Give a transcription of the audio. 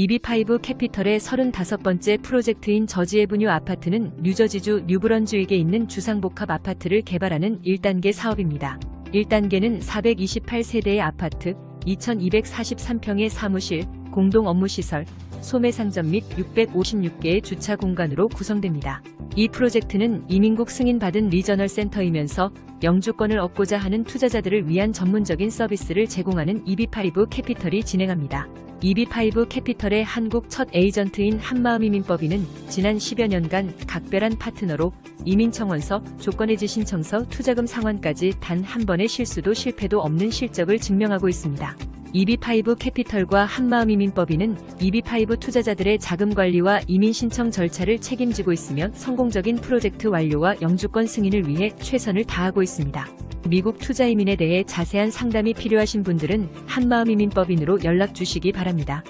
EB5 캐피털의 35번째 프로젝트인 저지에브뉴 아파트는 뉴저지주 뉴브런즈윅에 있는 주상복합 아파트를 개발하는 1단계 사업입니다. 1단계는 428세대의 아파트, 2243평의 사무실, 공동 업무시설, 소매 상점 및 656개의 주차 공간으로 구성됩니다. 이 프로젝트는 이민국 승인받은 리저널 센터이면서 영주권을 얻고자 하는 투자자들을 위한 전문적인 서비스를 제공하는 EB5 캐피털이 진행합니다. EB5 캐피털의 한국 첫 에이전트인 한마음이민법인은 지난 10여 년간 각별한 파트너로 이민청원서, 조건해지 신청서, 투자금 상환까지 단 한 번의 실수도 실패도 없는 실적을 증명하고 있습니다. EB5 캐피털과 한마음이민법인은 EB5 투자자들의 자금 관리와 이민 신청 절차를 책임지고 있으며 성공적인 프로젝트 완료와 영주권 승인을 위해 최선을 다하고 있습니다. 미국 투자 이민에 대해 자세한 상담이 필요하신 분들은 한마음이민법인으로 연락 주시기 바랍니다.